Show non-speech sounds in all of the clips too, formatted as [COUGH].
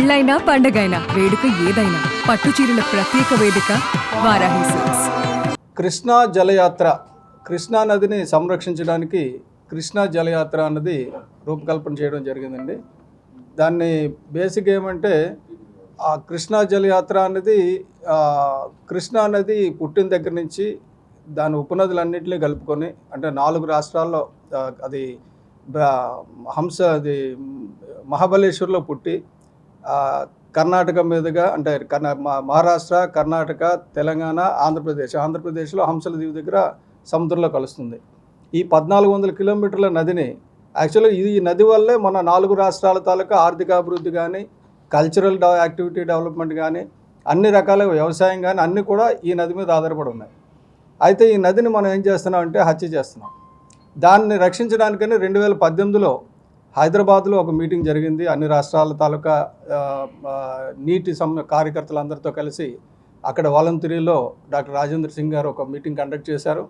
పెళ్ళైనా పండగైనా వేడుక ఏదైనా పట్టు చీరల ప్రత్యేక వేదిక వారాహి సిల్క్స్. కృష్ణా జలయాత్ర కృష్ణా నదిని సంరక్షించడానికి కృష్ణా జలయాత్ర అన్నది రూపకల్పన చేయడం జరిగిందండి. దాన్ని బేసిక్ ఏమంటే ఆ కృష్ణా జలయాత్ర అనేది కృష్ణా నది పుట్టిన దగ్గర నుంచి దాని ఉపనదులన్నింటినీ కలుపుకొని అంటే నాలుగు రాష్ట్రాల్లో అది హంస అది మహాబలేశ్వర్లో పుట్టి కర్ణాటక మీదుగా అంటే కర్ణా మా- మహారాష్ట్ర కర్ణాటక తెలంగాణ ఆంధ్రప్రదేశ్ ఆంధ్రప్రదేశ్లో హంసల దీవి దగ్గర సముద్రంలో కలుస్తుంది. ఈ పద్నాలుగు వందల కిలోమీటర్ల నదిని యాక్చువల్గా ఇది ఈ నది వల్లే మన నాలుగు రాష్ట్రాల తాలూకా ఆర్థిక అభివృద్ధి కానీ కల్చరల్ డెవ యాక్టివిటీ డెవలప్మెంట్ కానీ అన్ని రకాల వ్యవసాయం కానీ అన్నీ కూడా ఈ నది మీద ఆధారపడి ఉన్నాయి. అయితే ఈ నదిని మనం ఏం చేస్తున్నాం అంటే హత్య చేస్తున్నాం. దాన్ని రక్షించడానికని రెండు వేల పద్దెనిమిదిలో హైదరాబాద్లో ఒక మీటింగ్ జరిగింది. అన్ని రాష్ట్రాల తాలూకా నీటి సం కార్యకర్తలందరితో కలిసి అక్కడ వాలంతరీలో డాక్టర్ రాజేంద్ర సింగ్ గారు ఒక మీటింగ్ కండక్ట్ చేశారు.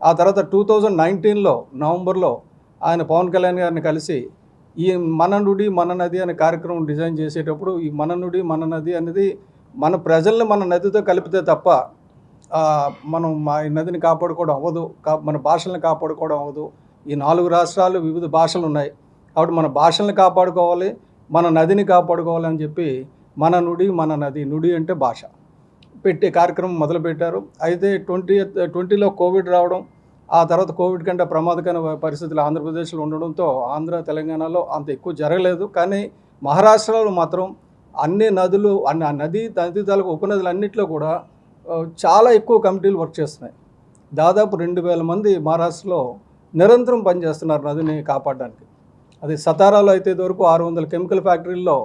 ఆ తర్వాత టూ థౌజండ్ నైన్టీన్లో నవంబర్లో ఆయన పవన్ కళ్యాణ్ గారిని కలిసి ఈ మన నుడి మన నది అనే కార్యక్రమం డిజైన్ చేసేటప్పుడు ఈ మన నుడి మన నది అనేది మన ప్రజల్ని మన నదితో కలిపితే తప్ప మనం మా ఈ నదిని కాపాడుకోవడం అవ్వదు. కా మన భాషలను కాపాడుకోవడం అవ్వదు. ఈ నాలుగు రాష్ట్రాలు వివిధ భాషలు ఉన్నాయి కాబట్టి మన భాషల్ని కాపాడుకోవాలి మన నదిని కాపాడుకోవాలి అని చెప్పి మన నుడి మన నది. నుడి అంటే భాష. పెట్టే కార్యక్రమం మొదలుపెట్టారు. అయితే ట్వంటీ ట్వంటీలో కోవిడ్ రావడం ఆ తర్వాత కోవిడ్ కంటే ప్రమాదకరమైన పరిస్థితులు ఆంధ్రప్రదేశ్లో ఉండడంతో ఆంధ్ర తెలంగాణలో అంత ఎక్కువ జరగలేదు. కానీ మహారాష్ట్రలో మాత్రం అన్ని నదులు అన్ని ఆ నది నది తాలూకు ఉపనదులు అన్నింటిలో కూడా చాలా ఎక్కువ కమిటీలు వర్క్ చేస్తున్నాయి. దాదాపు రెండు వేల మంది మహారాష్ట్రలో నిరంతరం పనిచేస్తున్నారు నదిని కాపాడడానికి. అది సతారాలో అయితే వరకు ఆరు వందల కెమికల్ ఫ్యాక్టరీల్లో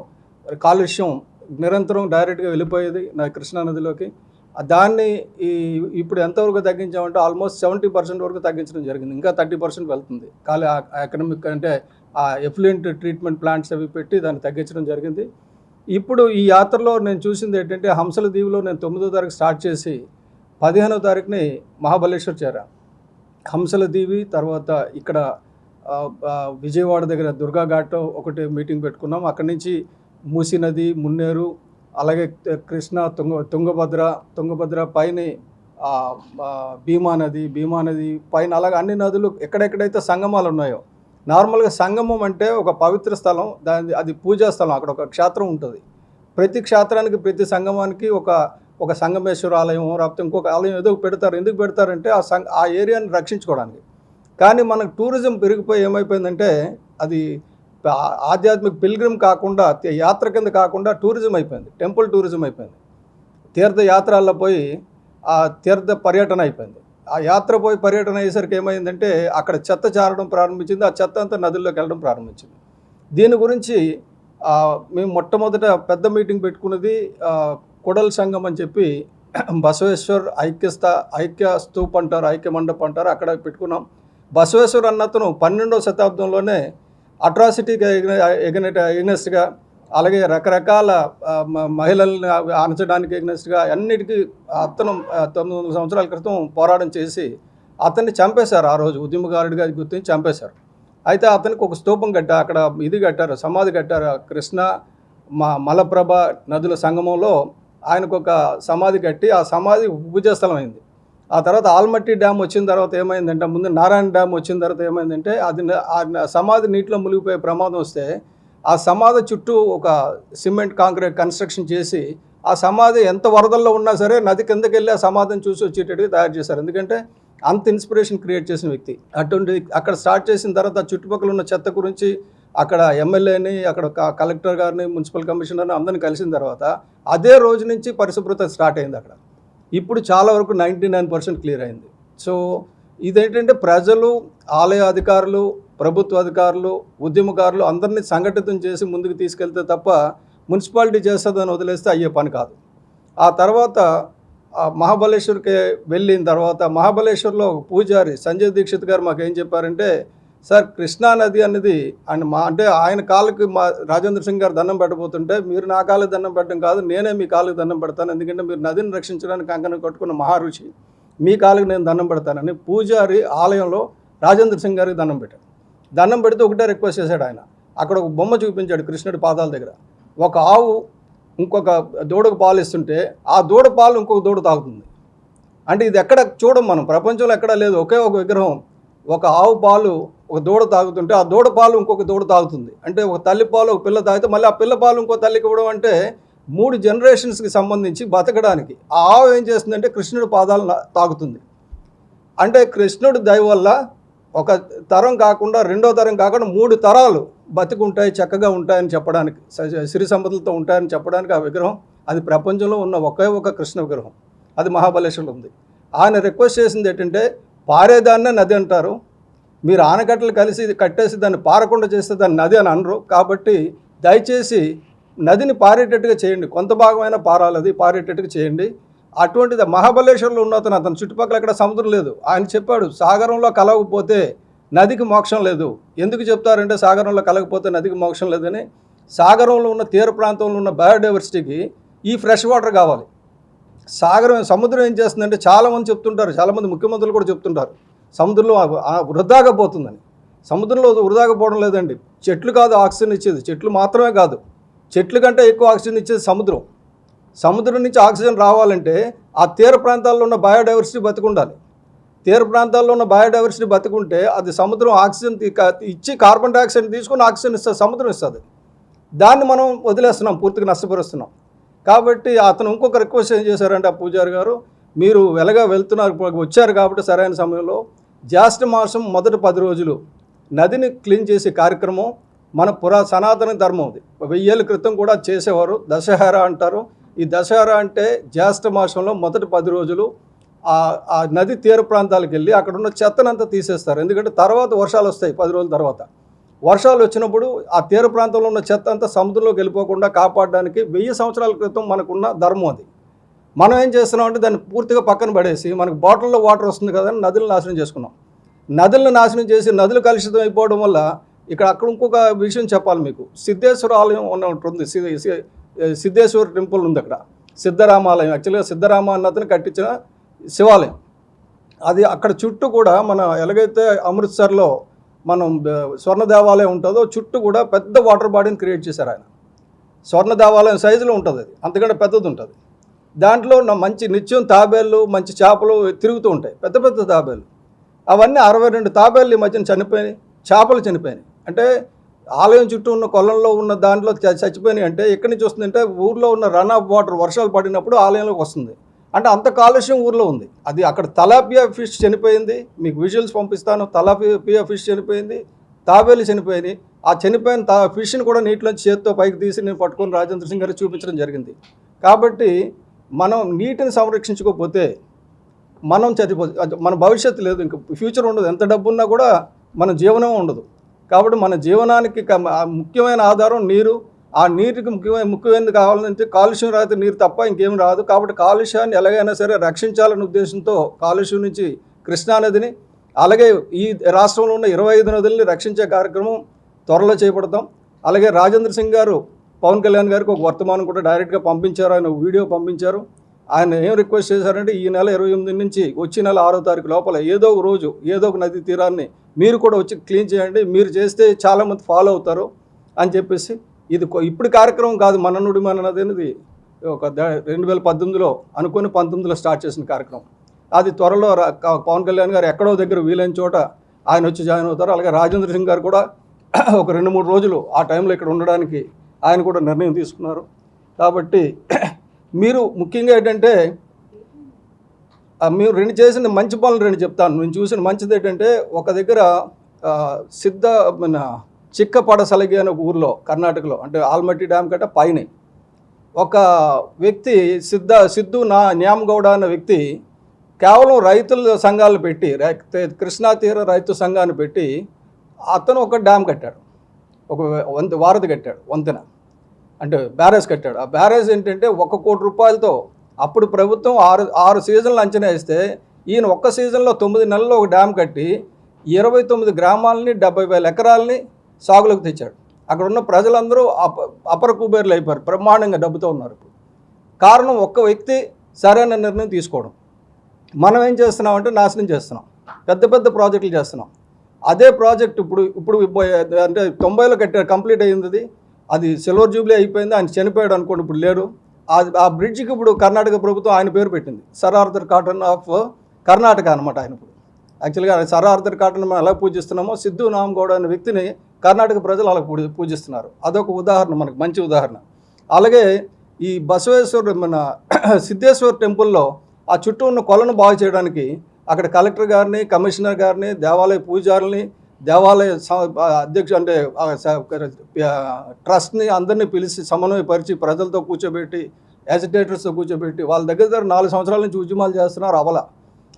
కాలుష్యం నిరంతరం డైరెక్ట్గా వెళ్ళిపోయేది నా కృష్ణా నదిలోకి. దాన్ని ఈ ఇప్పుడు ఎంతవరకు తగ్గించామంటే ఆల్మోస్ట్ సెవెంటీ పర్సెంట్ వరకు తగ్గించడం జరిగింది. ఇంకా థర్టీ పర్సెంట్ వెళ్తుంది. ఖాళీ ఎకనమిక్ అంటే ఆ ఎఫ్లూయెంట్ ట్రీట్మెంట్ ప్లాంట్స్ అవి పెట్టి దాన్ని తగ్గించడం జరిగింది. ఇప్పుడు ఈ యాత్రలో నేను చూసింది ఏంటంటే హంసల దీవిలో నేను తొమ్మిదో తారీఖు స్టార్ట్ చేసి పదిహేనో తారీఖుని మహాబలేశ్వర్ చేరా హంసల దీవి తర్వాత ఇక్కడ విజయవాడ దగ్గర దుర్గా ఘాట్ ఒకటి మీటింగ్ పెట్టుకున్నాం. అక్కడి నుంచి మూసీ నది మున్నేరు అలాగే కృష్ణ తుంగ తుంగభద్ర తుంగభద్ర పైన భీమా నది భీమా నది పైన అలాగే అన్ని నదులు ఎక్కడెక్కడైతే సంగమాలు ఉన్నాయో నార్మల్గా సంగమం అంటే ఒక పవిత్ర స్థలం దాని అది పూజా స్థలం అక్కడ ఒక క్షేత్రం ఉంటుంది. ప్రతి క్షేత్రానికి ప్రతి సంగమానికి ఒక ఒక సంగమేశ్వర ఆలయం లేకపోతే ఇంకొక ఆలయం ఏదో పెడతారు. ఎందుకు పెడతారంటే ఆ సంగ ఆ ఏరియాని రక్షించుకోవడానికి. కానీ మనకు టూరిజం పెరిగిపోయి ఏమైపోయిందంటే అది ఆధ్యాత్మిక పిల్గ్రిమ్ కాకుండా యాత్ర కింద కాకుండా టూరిజం అయిపోయింది. టెంపుల్ టూరిజం అయిపోయింది. తీర్థయాత్రల్లో పోయి ఆ తీర్థ పర్యటన అయిపోయింది. ఆ యాత్ర పోయి పర్యటన అయ్యేసరికి ఏమైందంటే అక్కడ చెత్త చారడం ప్రారంభించింది. ఆ చెత్త అంతా నదుల్లోకి వెళ్ళడం ప్రారంభించింది. దీని గురించి మేము మొట్టమొదట పెద్ద మీటింగ్ పెట్టుకున్నది ఆ, కొడల్ సంఘం అని చెప్పి బసవేశ్వర్ ఐక్యస్థ ఐక్య స్తూప్ అంటారు ఐక్య మండపం అంటారు. అక్కడ పెట్టుకున్నాం. బసవేశ్వర్ అన్నతను పన్నెండవ శతాబ్దంలోనే అట్రాసిటీగా ఎగనెట్ ఎగ్నెస్ట్గా అలాగే రకరకాల మహిళల్ని అణచడానికి ఎగ్నెస్ట్గా అన్నిటికీ అతను తొమ్మిది వందల సంవత్సరాల క్రితం పోరాటం చేసి అతన్ని చంపేశారు ఆ రోజు ఉద్యమకారుడిగా గుర్తించి చంపేశారు అయితే అతనికి ఒక స్తూపం కట్టారు అక్కడ ఇది కట్టారు సమాధి కట్టారు కృష్ణ మా మలప్రభ నదుల సంగమంలో ఆయనకు ఒక సమాధి కట్టి ఆ సమాధి పూజాస్థలం అయింది ఆ తర్వాత ఆల్మట్టి డ్యామ్ వచ్చిన తర్వాత ఏమైందంటే ముందు నారాయణ డ్యామ్ వచ్చిన తర్వాత ఏమైందంటే అది ఆ సమాధి నీటిలో మునిగిపోయే ప్రమాదం వస్తే ఆ సమాధి చుట్టూ ఒక సిమెంట్ కాంక్రీట్ కన్స్ట్రక్షన్ చేసి ఆ సమాధి ఎంత వరదల్లో ఉన్నా సరే నది కిందకి వెళ్ళి ఆ సమాధిని చూసి వచ్చేటట్టుగా తయారు చేశారు. ఎందుకంటే అంత ఇన్స్పిరేషన్ క్రియేట్ చేసిన వ్యక్తి. అటువంటి అక్కడ స్టార్ట్ చేసిన తర్వాత చుట్టుపక్కల ఉన్న చెత్త గురించి అక్కడ ఎమ్మెల్యేని అక్కడ కలెక్టర్ గారిని మున్సిపల్ కమిషనర్ని అందరిని కలిసిన తర్వాత అదే రోజు నుంచి పరిశుభ్రత స్టార్ట్ అయింది అక్కడ. ఇప్పుడు చాలా వరకు నైంటీ నైన్ పర్సెంట్ క్లియర్ అయింది. సో ఇదేంటంటే ప్రజలు ఆలయ అధికారులు ప్రభుత్వ అధికారులు ఉద్యమకారులు అందరినీ సంఘటితం చేసి ముందుకు తీసుకెళ్తే తప్ప మున్సిపాలిటీ చేస్తుందని వదిలేస్తే అయ్యే పని కాదు. ఆ తర్వాత మహాబలేశ్వర్కి వెళ్ళిన తర్వాత మహాబలేశ్వర్లో పూజారి సంజయ్ దీక్షిత్ గారు మాకు ఏం చెప్పారంటే సార్ కృష్ణా నది అనేది అండ్ మా అంటే ఆయన కాళ్ళకి మా రాజేంద్ర సింగ్ గారు దండం పెట్టబోతుంటే మీరు నా కాళ్ళకి దండం పెట్టడం కాదు నేనే మీ కాళ్ళకి దండం పెడతాను. ఎందుకంటే మీరు నదిని రక్షించడానికి కంకణం కట్టుకున్న మహారుషి మీ కాళ్ళకి నేను దండం పెడతానని పూజారి ఆలయంలో రాజేంద్ర సింగ్ గారికి దండం పెట్టాడు దండం పెడితే ఒకటే రిక్వెస్ట్ చేశాడు ఆయన. అక్కడ ఒక బొమ్మ చూపించాడు కృష్ణుడి పాదాల దగ్గర. ఒక ఆవు ఇంకొక దూడకు పాలు ఇస్తుంటే ఆ దూడ పాలు ఇంకొక దూడ తాగుతుంది. అంటే ఇది ఎక్కడ చూడం మనం. ప్రపంచంలో ఎక్కడా లేదు. ఒకే ఒక విగ్రహం. ఒక ఆవు పాలు ఒక దూడ తాగుతుంటే ఆ దూడ పాలు ఇంకొక దూడ తాగుతుంది. అంటే ఒక తల్లి పాలు ఒక పిల్ల తాగితే మళ్ళీ ఆ పిల్ల పాలు ఇంకో తల్లికి ఇవ్వడం అంటే మూడు జనరేషన్స్కి సంబంధించి బతకడానికి. ఆ ఆవు ఏం చేస్తుందంటే కృష్ణుడి పాదాలు తాగుతుంది. అంటే కృష్ణుడి దయ వల్ల ఒక తరం కాకుండా రెండో తరం కాకుండా మూడు తరాలు బతికుంటాయి చక్కగా ఉంటాయని చెప్పడానికి సిరి సంపదలతో ఉంటాయని చెప్పడానికి ఆ విగ్రహం అది ప్రపంచంలో ఉన్న ఒకే ఒక కృష్ణ విగ్రహం. అది మహాబలేశ్వరంలో ఉంది. ఆయన రిక్వెస్ట్ చేసింది ఏంటంటే పారేదాన్నే నది అంటారు. మీరు ఆనకట్టలు కలిసి ఇది కట్టేసి దాన్ని పారకుండా చేస్తే దాన్ని నది అని అనరు. కాబట్టి దయచేసి నదిని పారేటట్టుగా చేయండి. కొంత భాగమైనా పారాలి అది పారేటట్టుగా చేయండి. అటువంటిది మహాబలేశ్వరంలో ఉన్న అతను అతని చుట్టుపక్కల ఎక్కడ సముద్రం లేదు. ఆయన చెప్పాడు సాగరంలో కలవకపోతే నదికి మోక్షం లేదు. ఎందుకు చెప్తారంటే సాగరంలో కలగకపోతే నదికి మోక్షం లేదని. సాగరంలో ఉన్న తీర ప్రాంతంలో ఉన్న బయోడైవర్సిటీకి ఈ ఫ్రెష్ వాటర్ కావాలి. సాగరం సముద్రం ఏం చేస్తుందంటే చాలామంది చెప్తుంటారు. చాలామంది ముఖ్యమంత్రులు కూడా చెప్తుంటారు. సముద్రంలో వృధాగా పోతుందని. సముద్రంలో వృధాగా పోవడం లేదండి. చెట్లు కాదు ఆక్సిజన్ ఇచ్చేది. చెట్లు మాత్రమే కాదు. చెట్లు కంటే ఎక్కువ ఆక్సిజన్ ఇచ్చేది సముద్రం. సముద్రం నుంచి ఆక్సిజన్ రావాలంటే ఆ తీర ప్రాంతాల్లో ఉన్న బయోడైవర్సిటీ బతికుండాలి. తీర ప్రాంతాల్లో ఉన్న బయోడైవర్సిటీ బతుకుంటే అది సముద్రం ఆక్సిజన్ ఇచ్చి కార్బన్ డైఆక్సైడ్ తీసుకొని ఆక్సిజన్ ఇస్తుంది సముద్రం ఇస్తుంది. దాన్ని మనం వదిలేస్తున్నాం పూర్తిగా నష్టపరుస్తున్నాం. కాబట్టి అతను ఇంకొక రిక్వెస్ట్ ఏం చేశారంటే ఆ పూజారి గారు మీరు వెలగా వెళ్తున్నారు వచ్చారు కాబట్టి సరైన సమయంలో జ్యేష్ఠ మాసం మొదటి పది రోజులు నదిని క్లీన్ చేసే కార్యక్రమం మన పురా సనాతన ధర్మం అది. వెయ్యేళ్ళ క్రితం కూడా చేసేవారు. దశహరా అంటారు. ఈ దశహరా అంటే జ్యేష్ఠ మాసంలో మొదటి పది రోజులు ఆ ఆ నది తీర ప్రాంతాలకు వెళ్ళి అక్కడ ఉన్న చెత్తనంతా తీసేస్తారు. ఎందుకంటే తర్వాత వర్షాలు వస్తాయి పది రోజుల తర్వాత. వర్షాలు వచ్చినప్పుడు ఆ తీర ప్రాంతంలో ఉన్న చెత్త అంతా సముద్రంలోకి వెళ్ళిపోకుండా కాపాడడానికి వెయ్యి సంవత్సరాల క్రితం మనకున్న ధర్మం అది. మనం ఏం చేస్తున్నాం అంటే దాన్ని పూర్తిగా పక్కన పడేసి మనకు బాటిల్లో వాటర్ వస్తుంది కదా అని నాశనం చేసుకున్నాం. నదులను నాశనం చేసి నదులు కలుషితం అయిపోవడం వల్ల ఇక్కడ అక్కడ ఇంకొక విషయం చెప్పాలి మీకు. సిద్ధేశ్వర ఆలయం ఉన్న ఉంటుంది సి- సి- సిద్ధేశ్వర టెంపుల్ ఉంది అక్కడ. సిద్ధరామాలయం. యాక్చువల్గా సిద్ధరామ అన్నతను కట్టించిన శివాలయం. అది అక్కడ చుట్టూ కూడా మన ఎలాగైతే అమృత్సర్లో మనం స్వర్ణ దేవాలయం ఉంటుందో చుట్టూ కూడా పెద్ద వాటర్ బాడీని క్రియేట్ చేశారు ఆయన. స్వర్ణ దేవాలయం సైజులో ఉంటుంది అది. అంతకంటే పెద్దది ఉంటుంది. దాంట్లో నా మంచి నిత్యం తాబేళ్ళు మంచి చేపలు తిరుగుతూ ఉంటాయి. పెద్ద పెద్ద తాబేళ్ళు అవన్నీ అరవై రెండు తాబేళ్ళు ఈ మధ్యన చనిపోయినాయి. చేపలు చనిపోయినాయి. అంటే ఆలయం చుట్టూ ఉన్న కొలంలో ఉన్న దాంట్లో చ- చచ్చిపోయినాయి అంటే ఎక్కడి నుంచి వస్తుందంటే ఊర్లో ఉన్న రన్ ఆఫ్ వాటర్ వర్షాలు పడినప్పుడు ఆలయంలోకి వస్తుంది. అంటే అంత కాలుష్యం ఊర్లో ఉంది. అది అక్కడ తలాపియా ఫిష్ చనిపోయింది. మీకు విజువల్స్ పంపిస్తాను. తలాపియా ఫిష్ చనిపోయింది. తాబేలు చనిపోయినాయి. ఆ చనిపోయిన తా ఫిష్ని కూడా నీటిలోంచి చేత్తో పైకి తీసి నేను పట్టుకొని రాజేంద్ర సింగ్ గారికి చూపించడం జరిగింది. కాబట్టి మనం నీటిని సంరక్షించుకోకపోతే మనం చదిపో మన భవిష్యత్తు లేదు. ఇంకా ఫ్యూచర్ ఉండదు. ఎంత డబ్బు ఉన్నా కూడా మన జీవనం ఉండదు. కాబట్టి మన జీవనానికి ముఖ్యమైన ఆధారం నీరు. ఆ నీటికి ముఖ్యమైన ముఖ్యమైనది కావాలంటే కాలుష్యం రాతే నీరు తప్ప ఇంకేం రాదు. కాబట్టి కాలుష్యాన్ని ఎలాగైనా సరే రక్షించాలనే ఉద్దేశంతో కాలుష్యం నుంచి కృష్ణానదిని అలాగే ఈ రాష్ట్రంలో ఉన్న ఇరవై ఐదు నదుల్ని రక్షించే కార్యక్రమం త్వరలో చేపడతాం. అలాగే రాజేంద్ర సింగ్ గారు పవన్ కళ్యాణ్ గారికి ఒక వర్తమానం కూడా డైరెక్ట్గా పంపించారు. ఆయన వీడియో పంపించారు. ఆయన ఏం రిక్వెస్ట్ చేశారంటే ఈ నెల ఇరవై ఎనిమిది నుంచి వచ్చే నెల ఆరో తారీఖు లోపల ఏదో ఒక రోజు ఏదో ఒక నది తీరాన్ని మీరు కూడా వచ్చి క్లీన్ చేయండి. మీరు చేస్తే చాలామంది ఫాలో అవుతారు అని చెప్పేసి ఇది ఇప్పుడు కార్యక్రమం కాదు మన నుడి మన అనేది ఒక రెండు వేల పద్దెనిమిదిలో అనుకుని పంతొమ్మిదిలో స్టార్ట్ చేసిన కార్యక్రమం. అది త్వరలో పవన్ కళ్యాణ్ గారు ఎక్కడో దగ్గర వీలైన చోట ఆయన వచ్చి జాయిన్ అవుతారు. అలాగే రాజేంద్ర సింగ్ గారు కూడా ఒక రెండు మూడు రోజులు ఆ టైంలో ఇక్కడ ఉండడానికి ఆయన కూడా నిర్ణయం తీసుకున్నారు. కాబట్టి మీరు ముఖ్యంగా ఏంటంటే మీరు రెండు చేసిన మంచి పనులు రెండు చెప్తాను. నేను చూసిన మంచిది ఏంటంటే ఒక దగ్గర సిద్ధ మన చిక్కపడసలగి అనే ఒక ఊర్లో కర్ణాటకలో అంటే ఆల్మట్టి డ్యామ్ కట్ట పైన ఒక వ్యక్తి సిద్ధ సిద్ధు నా న్యామగౌడ అన్న వ్యక్తి కేవలం రైతుల సంఘాలు పెట్టి రై- కృష్ణా తీర రైతు సంఘాన్ని పెట్టి అతను ఒక డ్యామ్ కట్టాడు. ఒక వంత వారధి కట్టాడు వంతెన. అంటే బ్యారేజ్ కట్టాడు. ఆ బ్యారేజ్ ఏంటంటే ఒక కోటి రూపాయలతో అప్పుడు ప్రభుత్వం ఆరు ఆరు సీజన్లు అంచనా వేస్తే ఈయన ఒక్క సీజన్లో తొమ్మిది నెలల్లో ఒక డ్యామ్ కట్టి ఇరవై తొమ్మిది గ్రామాలని డెబ్బై వేల ఎకరాలని సాగులోకి తెచ్చాడు. అక్కడ ఉన్న ప్రజలందరూ అప అపర కుబేర్లు అయిపోయారు. బ్రహ్మాండంగా డబ్బుతో ఉన్నారు ఇప్పుడు. కారణం ఒక్క వ్యక్తి సరైన నిర్ణయం తీసుకోవడం. మనం ఏం చేస్తున్నామంటే నాశనం చేస్తున్నాం. పెద్ద పెద్ద ప్రాజెక్టులు చేస్తున్నాం. అదే ప్రాజెక్ట్ ఇప్పుడు ఇప్పుడు అంటే తొంభైలో కట్టారు కంప్లీట్ అయ్యింది అది సిల్వర్ జూబ్లీ అయిపోయింది ఆయన చనిపోయాడు అనుకోండి ఇప్పుడు లేరు ఆ ఆ బ్రిడ్జికి ఇప్పుడు కర్ణాటక ప్రభుత్వం ఆయన పేరు పెట్టింది. Sir Arthur Cotton of Karnataka అనమాట ఆయన ఇప్పుడు. యాక్చువల్గా సర్ ఆర్థర్ కాటన్ మనం ఎలా పూజిస్తున్నామో సిద్ధు నామగౌడ అనే వ్యక్తిని కర్ణాటక ప్రజలు అలా పూజి- పూజిస్తున్నారు. అదొక ఉదాహరణ మనకు మంచి ఉదాహరణ. అలాగే ఈ బసవేశ్వరుడు మన [CLEARS THROAT] సిద్ధేశ్వర్ టెంపుల్లో ఆ చుట్టూ ఉన్న కొలను బాగు చేయడానికి అక్కడ కలెక్టర్ గారిని కమిషనర్ గారిని దేవాలయ పూజారుల్ని దేవాలయ అధ్యక్షుడు అంటే ట్రస్ట్ని అందరినీ పిలిచి సమన్వయపరిచి ప్రజలతో కూర్చోబెట్టి యాజిటేటర్స్తో కూర్చోబెట్టి వాళ్ళ దగ్గర దగ్గర నాలుగు సంవత్సరాల నుంచి ఉద్యమాలు చేస్తున్నారు అవల.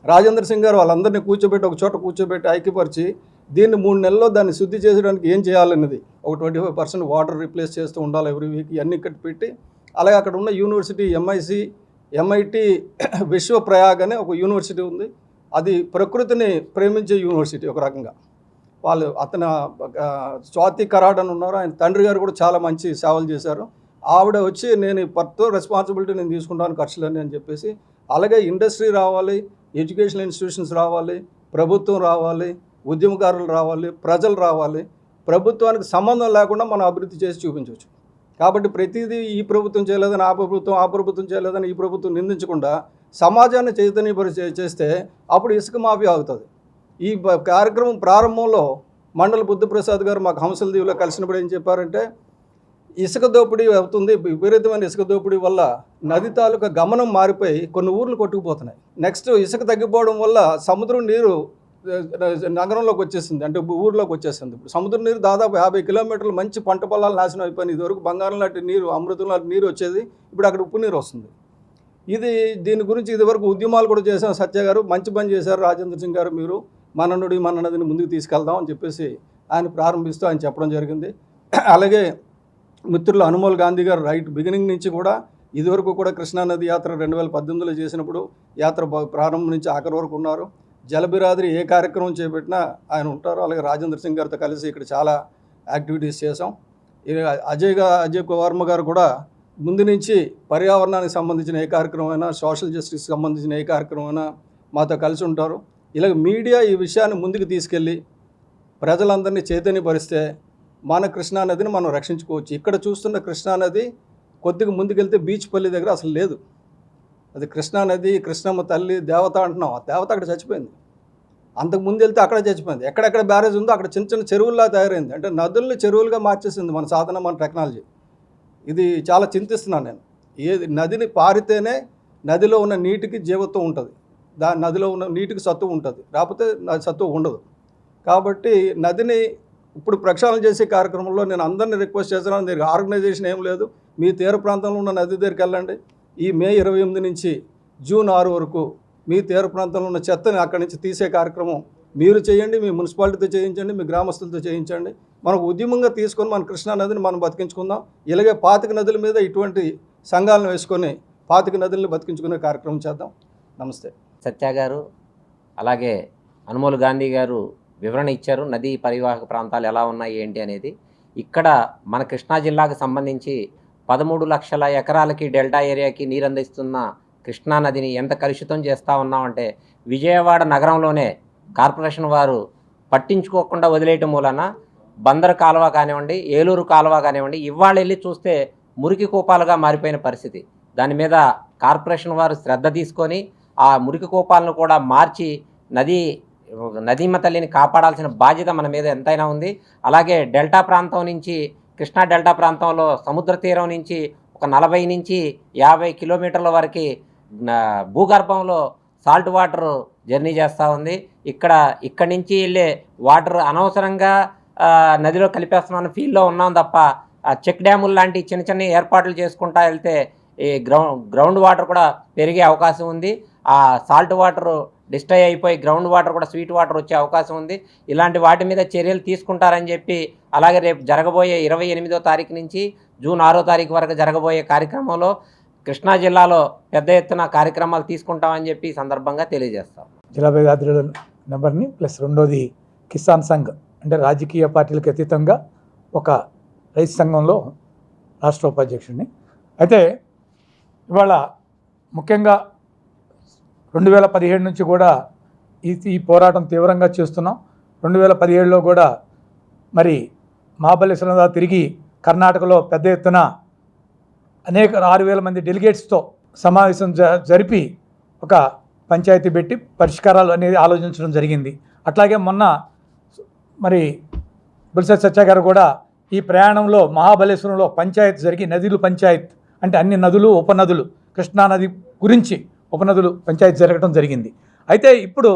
రాజేంద్ర సింగ్ గారు వాళ్ళందరినీ కూర్చోబెట్టి ఒక చోట కూర్చోబెట్టి ఐక్యపరిచి దీన్ని మూడు నెలల్లో దాన్ని శుద్ధి చేయడానికి ఏం చేయాలన్నది ఒక twenty five percent water replace చేస్తూ ఉండాలి ఎవ్రీ వీక్ ఇవన్నీ ఇక్కడ పెట్టి అలాగే అక్కడ ఉన్న యూనివర్సిటీ ఎంఐసి ఎంఐటి విశ్వప్రయాగ్ అనే ఒక యూనివర్సిటీ ఉంది. అది ప్రకృతిని ప్రేమించే యూనివర్సిటీ ఒక రకంగా. వాళ్ళు అతను స్వాతి కరాడ్ అని ఉన్నారు. ఆయన తండ్రి గారు కూడా చాలా మంచి సేవలు చేశారు. ఆవిడ వచ్చి నేను పర్తో రెస్పాన్సిబిలిటీ నేను తీసుకుంటాను ఖర్చులని అని చెప్పేసి అలాగే ఇండస్ట్రీ రావాలి ఎడ్యుకేషనల్ ఇన్స్టిట్యూషన్స్ రావాలి ప్రభుత్వం రావాలి ఉద్యమకారులు రావాలి ప్రజలు రావాలి. ప్రభుత్వానికి సంబంధం లేకుండా మనం అభివృద్ధి చేసి చూపించవచ్చు. కాబట్టి ప్రతిదీ ఈ ప్రభుత్వం చేయలేదని ఆ ప్రభుత్వం ఆ ప్రభుత్వం చేయలేదని ఈ ప్రభుత్వం నిందించకుండా సమాజాన్ని చైతన్యపరిచే చేస్తే అప్పుడు ఇసుక మాఫీ అవుతుంది ఈ కార్యక్రమం ప్రారంభంలో మండల బుద్ధప్రసాద్ గారు మాకు హంసల దీవిలో కలిసినప్పుడు ఏం చెప్పారంటే ఇసుక దోపిడీ అవుతుంది విపరీతమైన ఇసుక దోపిడీ వల్ల నది తాలూకా గమనం మారిపోయి కొన్ని ఊర్లు కొట్టుకుపోతున్నాయి. నెక్స్ట్ ఇసుక తగ్గిపోవడం వల్ల సముద్రం నీరు నగరంలోకి వచ్చేసింది అంటే ఊర్లోకి వచ్చేసింది. ఇప్పుడు సముద్రం నీరు దాదాపు యాభై కిలోమీటర్లు మంచి పంట పొలాలు నాశనం అయిపోయినాయి. ఇదివరకు బంగారం లాంటి నీరు అమృతం లాంటి నీరు వచ్చేది ఇప్పుడు అక్కడ ఉప్పు నీరు వస్తుంది. ఇది దీని గురించి ఇదివరకు ఉద్యమాలు కూడా చేశాం. సత్య గారు మంచి పని చేశారు. రాజేంద్ర సింగ్ గారు మీరు మననుడి మన నదిని ముందుకు తీసుకెళ్దాం అని చెప్పేసి ఆయన ప్రారంభిస్తూ ఆయన చెప్పడం జరిగింది. అలాగే మిత్రులు అనుమోల్ గాంధీ గారు రైట్ బిగినింగ్ నుంచి కూడా ఇదివరకు కూడా కృష్ణానది యాత్ర రెండు వేల పద్దెనిమిదిలో చేసినప్పుడు యాత్ర ప్రారంభం నుంచి ఆఖరి వరకు ఉన్నారు. జలబిరాద్రి ఏ కార్యక్రమం చేపట్టినా ఆయన ఉంటారు. అలాగే రాజేంద్ర సింగ్ గారితో కలిసి ఇక్కడ చాలా యాక్టివిటీస్ చేసాం అజయ్ అజయ్ వర్మ గారు కూడా ముందు నుంచి పర్యావరణానికి సంబంధించిన ఏ కార్యక్రమమైనా సోషల్ జస్టిస్ సంబంధించిన ఏ కార్యక్రమమైనా మాతో కలిసి ఉంటారు. ఇలాగ మీడియా ఈ విషయాన్ని ముందుకు తీసుకెళ్ళి ప్రజలందరినీ చైతన్యపరిస్తే మన కృష్ణానదిని మనం రక్షించుకోవచ్చు. ఇక్కడ చూస్తున్న కృష్ణానది కొద్దిగా ముందుకెళ్తే బీచ్ పల్లి దగ్గర అసలు లేదు. అది కృష్ణానది కృష్ణమ్మ తల్లి దేవత అంటున్నాం. ఆ దేవత అక్కడ చచ్చిపోయింది. అంతకు ముందు వెళ్తే అక్కడ చచ్చిపోయింది. ఎక్కడెక్కడ బ్యారేజ్ ఉందో అక్కడ చిన్న చిన్న చెరువుల్లా తయారైంది. అంటే నదుల్ని చెరువులుగా మార్చేసింది మన సాధన మన టెక్నాలజీ ఇది చాలా చింతిస్తున్నాను నేను. ఏది నదిని పారితేనే నదిలో ఉన్న నీటికి జీవత్వం ఉంటుంది. దా నదిలో ఉన్న నీటికి సత్తు ఉంటుంది. లేకపోతే సత్తు ఉండదు. కాబట్టి నదిని ఇప్పుడు ప్రక్షాళన చేసే కార్యక్రమంలో నేను అందరిని రిక్వెస్ట్ చేస్తున్నాను. దీనికి ఆర్గనైజేషన్ ఏం లేదు. మీ తీర ప్రాంతంలో ఉన్న నది దగ్గరికి వెళ్ళండి. ఈ మే ఇరవై ఎనిమిది నుంచి జూన్ ఆరు వరకు మీ తీర ప్రాంతంలో ఉన్న చెత్తని అక్కడి నుంచి తీసే కార్యక్రమం మీరు చేయండి. మీ మున్సిపాలిటీతో చేయించండి. మీ గ్రామస్తులతో చేయించండి. మనకు ఉద్యమంగా తీసుకొని మన కృష్ణా నదిని మనం బతికించుకుందాం. ఇలాగే పాతిక నదుల మీద ఇటువంటి సంఘాలను వేసుకొని పాతిక నదులను బతికించుకునే కార్యక్రమం చేద్దాం. నమస్తే. సత్య గారు అలాగే అనుమోల్ గాంధీ గారు వివరణ ఇచ్చారు. నదీ పరివాహక ప్రాంతాలు ఎలా ఉన్నాయి ఏంటి అనేది. ఇక్కడ మన కృష్ణా జిల్లాకు సంబంధించి పదమూడు లక్షల ఎకరాలకి డెల్టా ఏరియాకి నీరు అందిస్తున్న కృష్ణా నదిని ఎంత కలుషితం చేస్తూ ఉన్నామంటే విజయవాడ నగరంలోనే కార్పొరేషన్ వారు పట్టించుకోకుండా వదిలేయటం మూలన బందర్ కాలువ కానివ్వండి ఏలూరు కాలువ కానివ్వండి ఇవాళ వెళ్ళి చూస్తే మురికి కూపాలుగా మారిపోయిన పరిస్థితి. దాని మీద కార్పొరేషన్ వారు శ్రద్ధ తీసుకొని ఆ మురికి కూపాలను కూడా మార్చి నది నదీమ తల్లిని కాపాడాల్సిన బాధ్యత మన మీద ఎంతైనా ఉంది. అలాగే డెల్టా ప్రాంతం నుంచి కృష్ణా డెల్టా ప్రాంతంలో సముద్ర తీరం నుంచి ఒక నలభై నుంచి యాభై కిలోమీటర్ల వరకు భూగర్భంలో సాల్ట్ వాటర్ జర్నీ చేస్తూ ఉంది. ఇక్కడ ఇక్కడి నుంచి వెళ్ళే వాటర్ అనవసరంగా నదిలో కలిపేస్తున్నాను ఫీల్లో ఉన్నాం తప్ప చెక్ డ్యాములు లాంటి చిన్న చిన్న ఏర్పాట్లు చేసుకుంటా వెళ్తే ఈ గ్రౌండ్ గ్రౌండ్ వాటర్ కూడా పెరిగే అవకాశం ఉంది. ఆ సాల్ట్ వాటర్ డిస్ట్రై అయిపోయి గ్రౌండ్ వాటర్ కూడా స్వీట్ వాటర్ వచ్చే అవకాశం ఉంది. ఇలాంటి వాటి మీద చర్యలు తీసుకుంటారని చెప్పి అలాగే రేపు జరగబోయే ఇరవై ఎనిమిదో తారీఖు నుంచి జూన్ ఆరో తారీఖు వరకు జరగబోయే కార్యక్రమంలో కృష్ణా జిల్లాలో పెద్ద ఎత్తున కార్యక్రమాలు తీసుకుంటామని చెప్పి సందర్భంగా తెలియజేస్తాం. జిల్లా వేదాద్రుల నెంబర్ని ప్లస్ రెండోది కిసాన్ సంఘ్ అంటే రాజకీయ పార్టీలకు అతీతంగా ఒక రైతు సంఘంలో రాష్ట్ర ఉపాధ్యక్షుడిని. అయితే ఇవాళ ముఖ్యంగా రెండు వేల పదిహేడు నుంచి కూడా ఈ ఈ పోరాటం తీవ్రంగా చేస్తున్నాం. రెండు వేల పదిహేడులో కూడా మరి మహాబలేశ్వరం తిరిగి కర్ణాటకలో పెద్ద ఎత్తున అనేక ఆరు వేల మంది డెలిగేట్స్తో సమావేశం జ జరిపి ఒక పంచాయతీ పెట్టి పరిష్కారాలు అనేది ఆలోచించడం జరిగింది. అట్లాగే మొన్న మరి బుల్సత్ సత్య గారు కూడా ఈ ప్రయాణంలో మహాబలేశ్వరంలో పంచాయత్ జరిగి నదులు పంచాయత్ అంటే అన్ని నదులు ఉపనదులు కృష్ణా నది గురించి ఉపనదులు పంచాయతీ జరగడం జరిగింది. అయితే ఇప్పుడు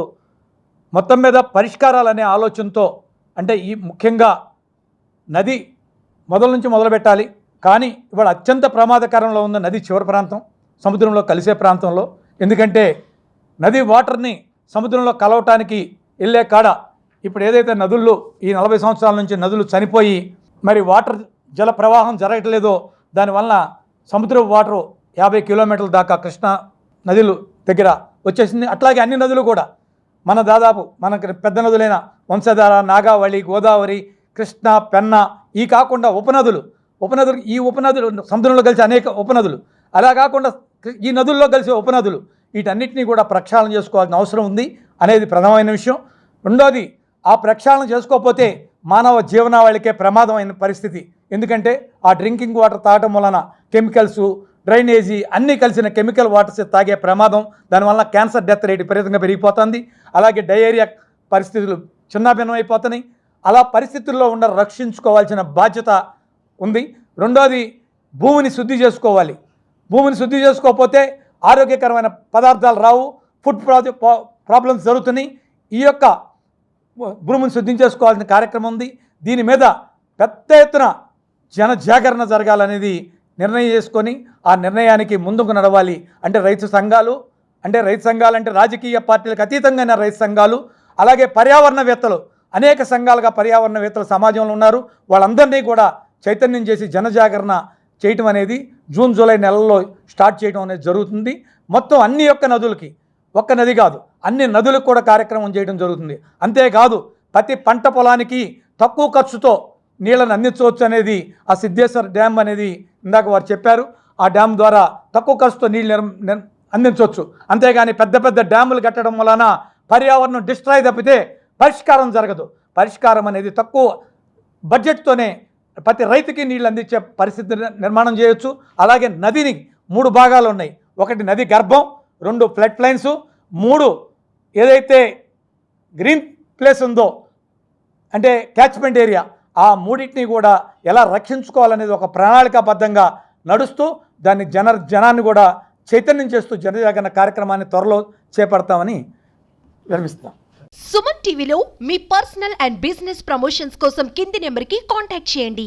మొత్తం మీద పరిష్కారాలనే ఆలోచనతో అంటే ఈ ముఖ్యంగా నది మొదల నుంచి మొదలు పెట్టాలి. కానీ ఇవాళ అత్యంత ప్రమాదకరంలో ఉన్న నది చివరి ప్రాంతం సముద్రంలో కలిసే ప్రాంతంలో. ఎందుకంటే నది వాటర్ని సముద్రంలో కలవటానికి వెళ్ళే కాడ ఇప్పుడు ఏదైతే నదుల్లో ఈ నలభై సంవత్సరాల నుంచి నదులు చనిపోయి మరి వాటర్ జల ప్రవాహం జరగట్లేదో దానివల్ల సముద్ర వాటరు యాభై కిలోమీటర్ల దాకా కృష్ణా నదులు దగ్గర వచ్చేసింది. అట్లాగే అన్ని నదులు కూడా మన దాదాపు మనకి పెద్ద నదులైన వంశధార నాగావళి గోదావరి కృష్ణ పెన్న ఈ కాకుండా ఉపనదులు ఉపనదులు ఈ ఉపనదులు సముద్రంలో కలిసి అనేక ఉపనదులు. అలా కాకుండా ఈ నదుల్లో కలిసే ఉపనదులు వీటన్నిటినీ కూడా ప్రక్షాళన చేసుకోవాల్సిన అవసరం ఉంది అనేది ప్రధానమైన విషయం. రెండోది ఆ ప్రక్షాళన చేసుకోకపోతే మానవ జీవనావళికే ప్రమాదమైన పరిస్థితి. ఎందుకంటే ఆ డ్రింకింగ్ వాటర్ తాగటం వలన కెమికల్స్ డ్రైనేజీ అన్నీ కలిసిన కెమికల్ వాటర్స్ తాగే ప్రమాదం దానివల్ల క్యాన్సర్ డెత్ రేట్ విపరీతంగా పెరిగిపోతుంది. అలాగే డయేరియా పరిస్థితులు చిన్నాభిన్నం అయిపోతున్నాయి అలా పరిస్థితుల్లో ఉండ రక్షించుకోవాల్సిన బాధ్యత ఉంది. రెండోది భూమిని శుద్ధి చేసుకోవాలి. భూమిని శుద్ధి చేసుకోకపోతే ఆరోగ్యకరమైన పదార్థాలు రావు. ఫుడ్ ప్రాబ్లమ్స్ జరుగుతున్నాయి. ఈ యొక్క భూమిని శుద్ధం చేసుకోవాల్సిన కార్యక్రమం ఉంది. దీని మీద పెద్ద ఎత్తున జన జాగరణ జరగాలనేది నిర్ణయం చేసుకొని ఆ నిర్ణయానికి ముందుకు నడవాలి. అంటే రైతు సంఘాలు అంటే రైతు సంఘాలు అంటే రాజకీయ పార్టీలకు అతీతంగా రైతు సంఘాలు అలాగే పర్యావరణవేత్తలు అనేక సంఘాలుగా పర్యావరణవేత్తలు సమాజంలో ఉన్నారు. వాళ్ళందరినీ కూడా చైతన్యం చేసి జనజాగరణ చేయటం అనేది జూన్ జూలై నెలల్లో స్టార్ట్ చేయడం అనేది జరుగుతుంది. మొత్తం అన్ని యొక్క నదులకి ఒక్క నది కాదు అన్ని నదులకు కూడా కార్యక్రమం చేయడం జరుగుతుంది. అంతేకాదు ప్రతి పంట పొలానికి తక్కువ ఖర్చుతో నీళ్ళని అందించవచ్చు అనేది ఆ సిద్ధేశ్వర డ్యామ్ అనేది ఇందాక వారు చెప్పారు. ఆ డ్యామ్ ద్వారా తక్కువ ఖర్చుతో నీళ్ళు అందించవచ్చు. అంతేగాని పెద్ద పెద్ద డ్యాములు కట్టడం వలన పర్యావరణం డిస్ట్రాయ్ తప్పితే పరిష్కారం జరగదు. పరిష్కారం అనేది తక్కువ బడ్జెట్తోనే ప్రతి రైతుకి నీళ్ళు అందించే పరిస్థితి నిర్మాణం చేయొచ్చు. అలాగే నదిని మూడు భాగాలు ఉన్నాయి. ఒకటి నది గర్భం రెండు ఫ్లడ్ ప్లైన్స్ మూడు ఏదైతే గ్రీన్ ప్లేస్ ఉందో అంటే క్యాచ్మెంట్ ఏరియా ఆ మూడింటిని కూడా ఎలా రక్షించుకోవాలనేది ఒక ప్రణాళికాబద్ధంగా నడుస్తూ దాన్ని జన జనాన్ని కూడా చైతన్యం చేస్తూ జనజాగరణ కార్యక్రమాన్ని త్వరలో చేపడతామని విరమిస్తాం సుమన్ టీవీలో మీ పర్సనల్ అండ్ బిజినెస్ ప్రమోషన్స్ కోసం కింది నెంబర్కి కాంటాక్ట్ చేయండి.